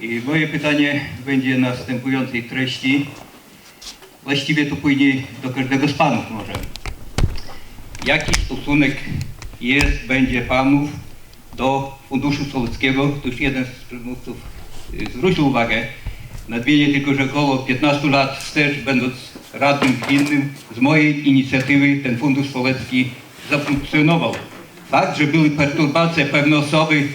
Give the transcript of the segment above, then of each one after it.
I moje pytanie będzie następującej treści. Właściwie to płynie do każdego z panów może. Jaki stosunek jest, będzie panów do Funduszu Sołeckiego? To już jeden z przedmówców y, zwrócił uwagę. Nadmienię tylko, że około 15 lat wstecz, będąc radnym gminnym, z mojej inicjatywy ten Fundusz Sołecki zafunkcjonował. Fakt, że były perturbacje pewne osoby.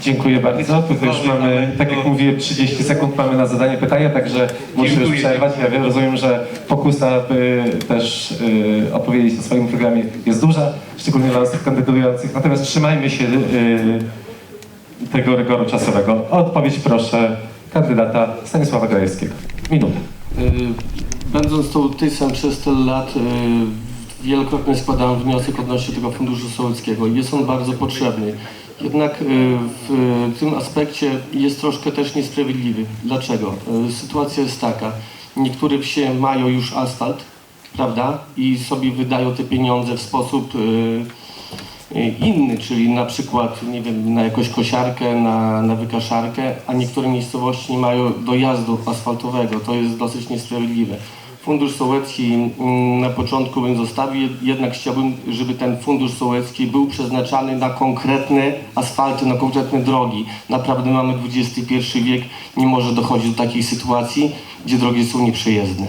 Dziękuję bardzo. Tutaj już mamy, tak jak mówiłem, 30 sekund mamy na zadanie pytania, także muszę już przerwać. Ja wiem, rozumiem, że pokusa, by też y, opowiedzieć o swoim programie jest duża, szczególnie dla osób kandydujących. Natomiast trzymajmy się y, tego rygoru czasowego. O odpowiedź proszę kandydata Stanisława Grajewskiego. Minutę. Y, Będąc sołtysem przez tyle lat, y, wielokrotnie składałem wniosek odnośnie tego funduszu sołeckiego i jest on bardzo potrzebny. Jednak y, w tym aspekcie jest troszkę też niesprawiedliwy. Dlaczego? Y, Sytuacja jest taka. Niektóre wsie mają już asfalt, prawda? I sobie wydają te pieniądze w sposób inny, czyli na przykład, nie wiem, na jakąś kosiarkę, na, na wykaszarkę, a niektóre miejscowości nie mają dojazdu asfaltowego. To jest dosyć niesprawiedliwe. Fundusz Sołecki mm, na początku bym zostawił, jednak chciałbym, żeby ten fundusz sołecki był przeznaczany na konkretne asfalty, na konkretne drogi. Naprawdę mamy XXI wiek, nie może dochodzić do takiej sytuacji, gdzie drogi są nieprzejezdne.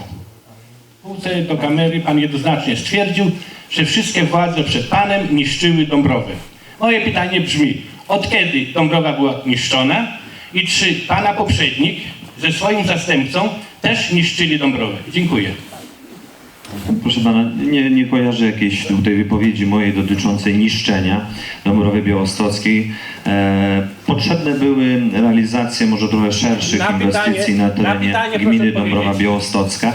Spółce do kamery pan jednoznacznie stwierdził, że wszystkie władze przed panem niszczyły Dąbrowę. Moje pytanie brzmi, od kiedy Dąbrowa była niszczona i czy pana poprzednik ze swoim zastępcą też niszczyli Dąbrowę? Dziękuję. Proszę pana, nie, nie kojarzę jakiejś tutaj wypowiedzi mojej dotyczącej niszczenia Dąbrowy Białostockiej. E, potrzebne były realizacje może trochę szerszych Na pytanie- inwestycji na na terenie pytanie gminy Dąbrowa powiedzieć. Białostocka.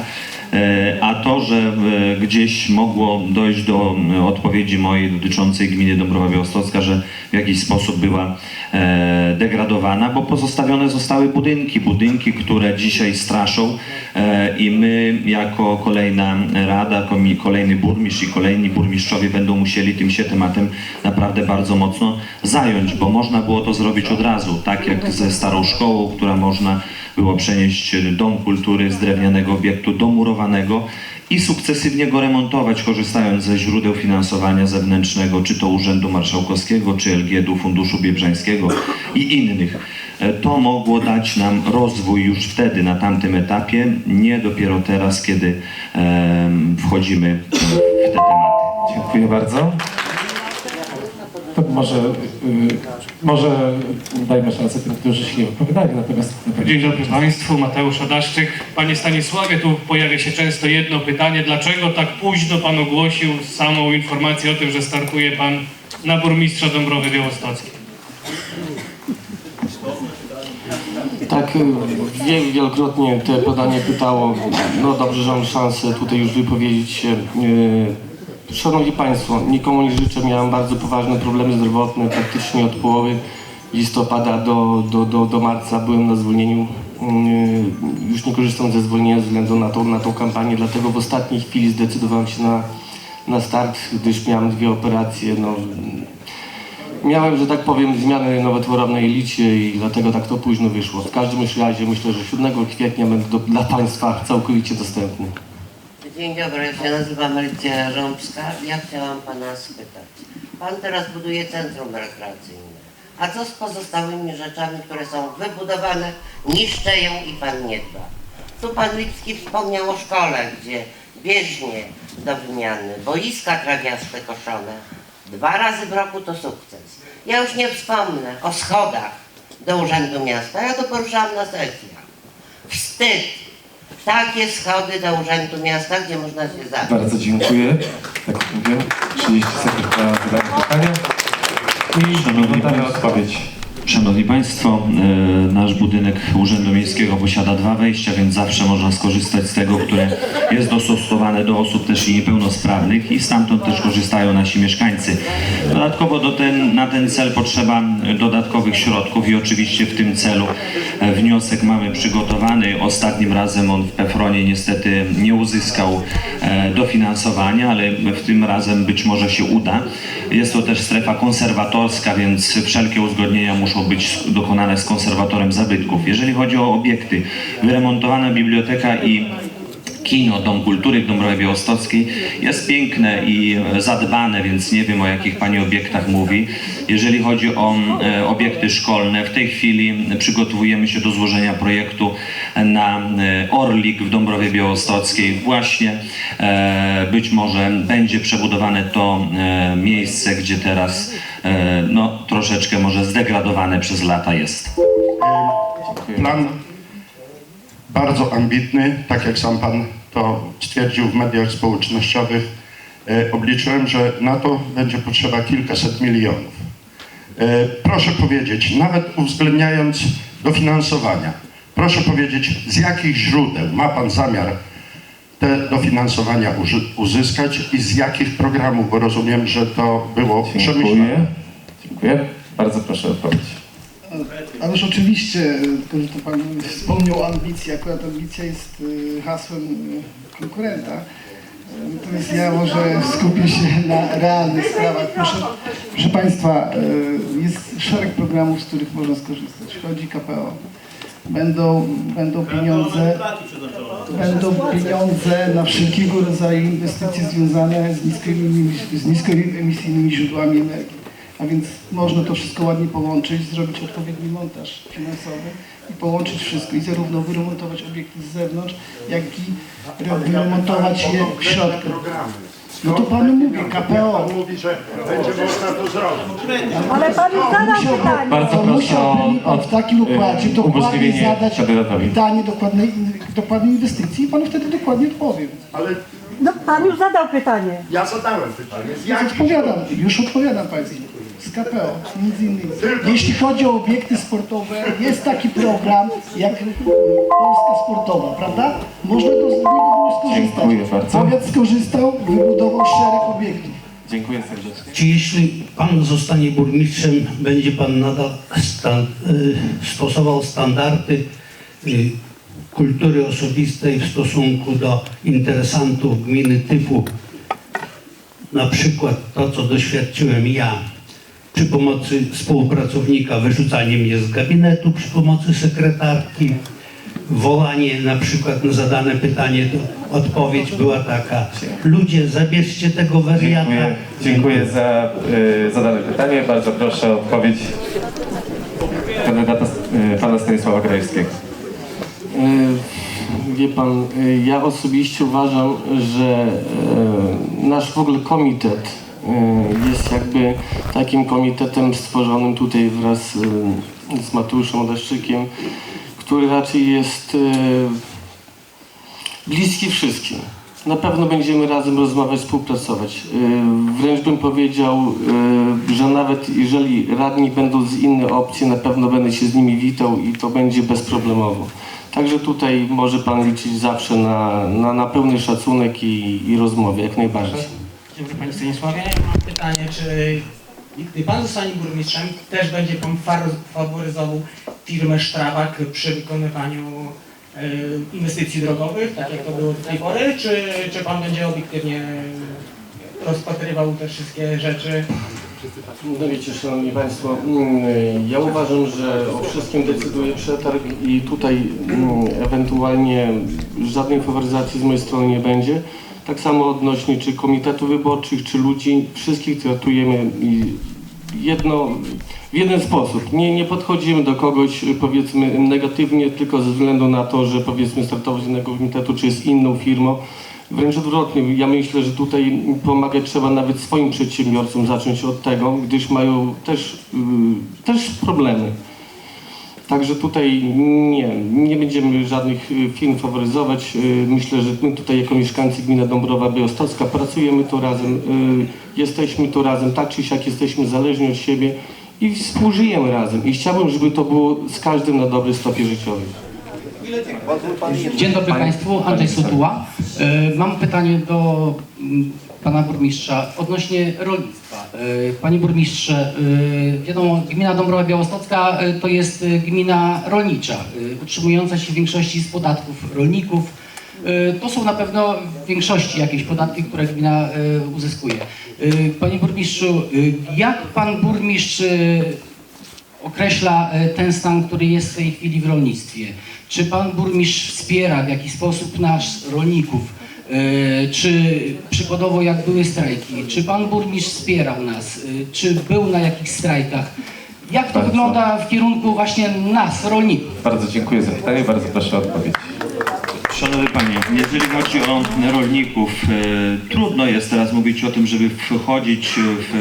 E, A to, że gdzieś mogło dojść do e, odpowiedzi mojej dotyczącej gminy Dąbrowa Białostocka, że w jakiś sposób była e, degradowana, bo pozostawione zostały budynki, budynki, które dzisiaj straszą i my jako kolejna rada, kolejny burmistrz i kolejni burmistrzowie będą musieli tym się tematem naprawdę bardzo mocno zająć, bo można było to zrobić od razu, tak jak ze starą szkołą, która można było przenieść dom kultury z drewnianego obiektu do murowanego i sukcesywnie go remontować, korzystając ze źródeł finansowania zewnętrznego, czy to Urzędu Marszałkowskiego, czy LGD-u, Funduszu Biebrzańskiego i innych. E, To mogło dać nam rozwój już wtedy, na tamtym etapie, nie dopiero teraz, kiedy wchodzimy w te tematy. Dziękuję bardzo. To może, y, może dajmy szansę tym, którzy się nie wypowiadali, natomiast Dzień dobry Państwu, Mateusz Adaszczyk. Panie Stanisławie, tu pojawia się często jedno pytanie, dlaczego tak późno Pan ogłosił samą informację o tym, że startuje Pan na burmistrza Dąbrowy Białostockiej? Tak, y, wie, wielokrotnie te pytanie pytało. No dobrze, że mam szansę tutaj już wypowiedzieć się. Y, Szanowni Państwo, nikomu nie życzę. Miałem bardzo poważne problemy zdrowotne. Praktycznie od połowy listopada do, do, do, do marca byłem na zwolnieniu. Y, Już nie korzystam ze zwolnienia ze względu na tą, na tą kampanię, dlatego w ostatniej chwili zdecydowałem się na, na start, gdyż miałem dwie operacje. No, Miałem, że tak powiem, zmiany nowotworowe jelicie i dlatego tak to późno wyszło. W każdym razie myślę, że 7 kwietnia będę do, dla Państwa całkowicie dostępny. Dzień dobry, ja się nazywam Alicja Rząbska. Ja chciałam Pana spytać. Pan teraz buduje centrum rekreacyjne. A co z pozostałymi rzeczami, które są wybudowane, niszczeją i Pan nie dba? Tu Pan Lipski wspomniał o szkole, gdzie bieżnie do wymiany, boiska trawiaste koszone. Dwa razy w roku to sukces. Ja już nie wspomnę o schodach do Urzędu Miasta. Ja to poruszałam na sesjach. Wstyd! Takie schody do Urzędu Miasta, gdzie można się zabić. bardzo dziękuję. Tak jak mówiłem, 30 sekund na zadanie pytania. I minuta odpowiedź. Szanowni Państwo, e, nasz budynek Urzędu Miejskiego posiada dwa wejścia, więc zawsze można skorzystać z tego, które jest dostosowane do osób też i niepełnosprawnych i stamtąd też korzystają nasi mieszkańcy. Dodatkowo do ten, na ten cel potrzeba dodatkowych środków i oczywiście w tym celu wniosek mamy przygotowany. Ostatnim razem on w Pefronie niestety nie uzyskał e, dofinansowania, ale w tym razem być może się uda. Jest to też strefa konserwatorska, więc wszelkie uzgodnienia muszą być dokonane z konserwatorem zabytków. Jeżeli chodzi o obiekty, wyremontowana biblioteka i kino Dom Kultury w Dąbrowie Białostockiej jest piękne i e, zadbane, więc nie wiem o jakich Pani obiektach mówi. Jeżeli chodzi o e, obiekty szkolne, w tej chwili przygotowujemy się do złożenia projektu na e, Orlik w Dąbrowie Białostockiej. Właśnie być może będzie przebudowane to miejsce, gdzie teraz no, troszeczkę może zdegradowane przez lata jest. Plan bardzo ambitny, tak jak sam Pan to stwierdził w mediach społecznościowych. E, Obliczyłem, że na to będzie potrzeba kilkaset milionów. E, Proszę powiedzieć, nawet uwzględniając dofinansowania, proszę powiedzieć, z jakich źródeł ma Pan zamiar te dofinansowania uzyskać i z jakich programów, bo rozumiem, że to było przemyślane. Dziękuję. Dziękuję. Bardzo proszę o odpowiedź. Ależ oczywiście, tylko że to Pan wspomniał o ambicji, akurat ambicja jest y, hasłem y, konkurenta. Natomiast ja może skupię się na realnych sprawach. Proszę, proszę Państwa, y, jest szereg programów, z których można skorzystać. Chodzi KPO. Będą, będą pieniądze, będą pieniądze na wszelkiego rodzaju inwestycje związane z niskoemisyjnymi, z niskoemisyjnymi źródłami energii. A więc można to wszystko ładnie połączyć, zrobić odpowiedni montaż finansowy i połączyć wszystko i zarówno wyremontować obiekty z zewnątrz, jak i re- wyremontować je w środku. No to panu mówię, KPO. Mówi, że będzie można to zrobić. Ale pan już zadał pytanie. Bardzo To proszę musiałby mi o pan w takim układzie y, dokładnie umożliwienie zadać kandydatowi. pytanie dokładnej, dokładnej inwestycji i panu wtedy dokładnie odpowiem. Ale No, pan już zadał pytanie. ja zadałem pytanie. Z Ja jakich odpowiadam, już odpowiadam Państwu. Z KPO, między innymi. Jeśli chodzi o obiekty sportowe, jest taki program jak Polska Sportowa, prawda? Można do z niego było skorzystać. Dziękuję bardzo. Powiat skorzystał, wybudował szereg obiektów. Dziękuję serdecznie. Czy jeśli pan zostanie burmistrzem, będzie pan nadal stan, y, stosował standardy y, kultury osobistej w stosunku do interesantów gminy typu na przykład to, co doświadczyłem ja przy pomocy współpracownika, wyrzucanie mnie z gabinetu przy pomocy sekretarki, wołanie na przykład na zadane pytanie, to odpowiedź była taka, ludzie zabierzcie tego wariata. Dziękuję, dziękuję za y, zadane pytanie. Bardzo proszę o odpowiedź kandydata y, pana Stanisława Grajewskiego. E, Wie pan, e, ja osobiście uważam, że e, nasz w ogóle komitet jest jakby takim komitetem stworzonym tutaj wraz e, z Mateuszem Odaszczykiem, który raczej jest e, bliski wszystkim. Na pewno będziemy razem rozmawiać, współpracować. E, Wręcz bym powiedział, e, że nawet jeżeli radni będą z innej opcji, na pewno będę się z nimi witał i to będzie bezproblemowo. Także tutaj może Pan liczyć zawsze na, na, na pełny szacunek i, i rozmowę, jak najbardziej. Dobry Panie Stanisławie. Mam pytanie, czy gdy Pan zostanie burmistrzem, też będzie Pan faworyzował firmę Strabag przy wykonywaniu e, inwestycji drogowych, tak jak to było do tej pory, czy, czy Pan będzie obiektywnie rozpatrywał te wszystkie rzeczy? No wiecie, Szanowni Państwo, mm, ja uważam, że o wszystkim decyduje przetarg i tutaj mm, ewentualnie żadnej faworyzacji z mojej strony nie będzie. Tak samo odnośnie czy komitetów wyborczych, czy ludzi, wszystkich traktujemy jedno, w jeden sposób. Nie, nie podchodzimy do kogoś powiedzmy negatywnie tylko ze względu na to, że powiedzmy startował z innego komitetu, czy jest inną firmą. Wręcz odwrotnie, ja myślę, że tutaj pomagać trzeba nawet swoim przedsiębiorcom zacząć od tego, gdyż mają też, y, też problemy. Także tutaj nie, nie będziemy żadnych y, firm faworyzować. Y, Myślę, że my tutaj jako mieszkańcy gminy Dąbrowa Białostocka pracujemy tu razem, y, jesteśmy tu razem, tak czy siak jesteśmy zależni od siebie i współżyjemy razem. I chciałbym, żeby to było z każdym na dobry stopie życiowy. Dzień dobry Państwu, Andrzej Sotuła. Mam pytanie do mm, Pana Burmistrza odnośnie rolnictwa. E, Panie Burmistrze, e, wiadomo, gmina Dąbrowa Białostocka e, to jest gmina rolnicza, utrzymująca się w większości z podatków rolników. to są na pewno w większości jakieś podatki, które gmina uzyskuje. Panie burmistrzu, jak pan burmistrz określa ten stan, który jest w tej chwili w rolnictwie. Czy pan burmistrz wspiera w jakiś sposób nas, rolników? E, Czy przykładowo jak były strajki, czy pan burmistrz wspierał nas? E, Czy był na jakichś strajkach? Jak to Bardzo. wygląda w kierunku właśnie nas, rolników? Bardzo dziękuję za pytanie, bardzo proszę o odpowiedź. Szanowny Panie, jeżeli chodzi o rolników, e, trudno jest teraz mówić o tym, żeby wchodzić w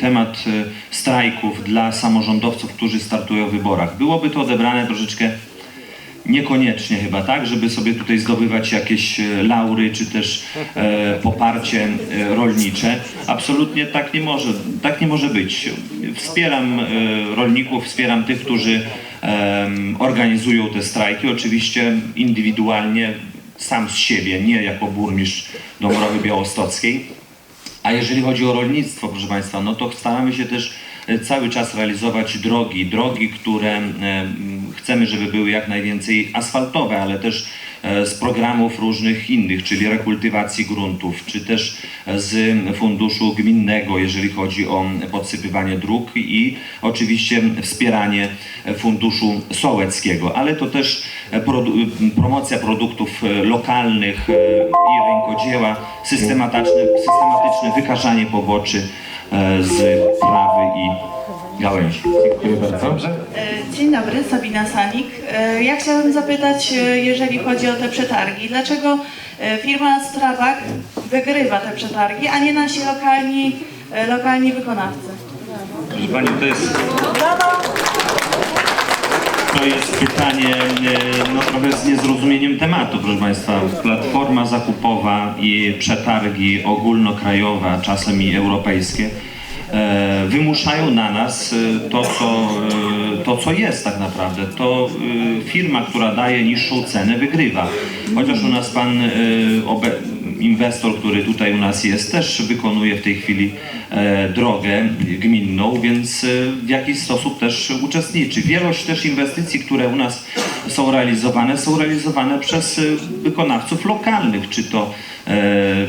temat strajków dla samorządowców, którzy startują w wyborach. Byłoby to odebrane troszeczkę niekoniecznie chyba, tak, żeby sobie tutaj zdobywać jakieś e, laury, czy też e, poparcie e, rolnicze. Absolutnie tak nie może, tak nie może być. Wspieram e, rolników, wspieram tych, którzy em, organizują te strajki, oczywiście indywidualnie, sam z siebie, nie jako burmistrz Dąbrowy Białostockiej. A jeżeli chodzi o rolnictwo, proszę Państwa, no to staramy się też e, cały czas realizować drogi, drogi, które e, chcemy, żeby były jak najwięcej asfaltowe, ale też e, z programów różnych innych, czyli rekultywacji gruntów, czy też e, z funduszu gminnego, jeżeli chodzi o podsypywanie dróg i oczywiście wspieranie funduszu sołeckiego, ale to też e, produ- promocja produktów lokalnych i rękodzieła, systematyczne, systematyczne wykaszanie poboczy z trawy i gałęzi. Dziękuję bardzo. Dobrze. E, Dzień dobry, Sabina Sanik. E, Ja chciałabym zapytać, e, jeżeli chodzi o te przetargi, dlaczego firma Strabag wygrywa te przetargi, a nie nasi lokalni, lokalni wykonawcy? Proszę Pani, to jest, to jest pytanie no, trochę z niezrozumieniem tematu, proszę Państwa. Platforma zakupowa i przetargi ogólnokrajowe, czasem i europejskie wymuszają na nas e, to co, e, to, co jest tak naprawdę. To e, firma, która daje niższą cenę, wygrywa. Chociaż u nas pan e, inwestor, który tutaj u nas jest, też wykonuje w tej chwili e, drogę gminną, więc e, w jakiś sposób też uczestniczy. Wielość też inwestycji, które u nas są realizowane, są realizowane przez e, wykonawców lokalnych, czy to e,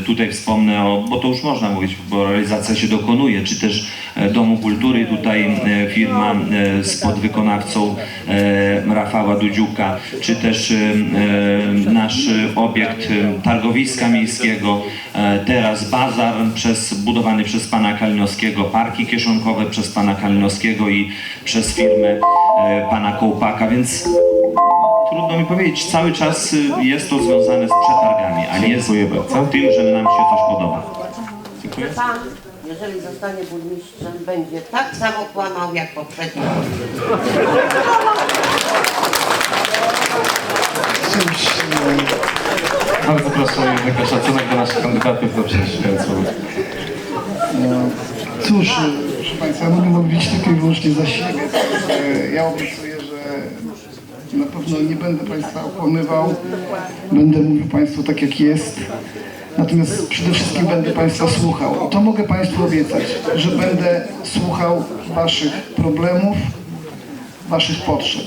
tutaj wspomnę o, bo to już można mówić, bo realizacja się dokonuje, czy też e, Domu Kultury, tutaj e, firma e, z podwykonawcą e, Rafała Dudziuka, czy też e, e, nasz e, obiekt e, targowiska miejskiego, e, teraz bazar przez, budowany przez pana Kalinowskiego, parki kieszonkowe przez pana Kalinowskiego i przez firmę e, pana Kołpaka, więc trudno mi powiedzieć, cały czas jest to związane z przetargami, a nie z tym, że nam się coś podoba. Czy pan, jeżeli zostanie burmistrzem, będzie tak samo kłamał jak poprzedni burmistrz? Cóż, Bardzo proszę o szacunek do naszych kandydatów do słów. No, cóż, proszę Państwa, ja mogę mówić tylko i wyłącznie za siebie. E, Ja obiecuję, że na pewno nie będę Państwa okłamywał. Będę mówił Państwu tak, jak jest. Natomiast przede wszystkim będę Państwa słuchał. To mogę Państwu obiecać, że będę słuchał Waszych problemów, Waszych potrzeb.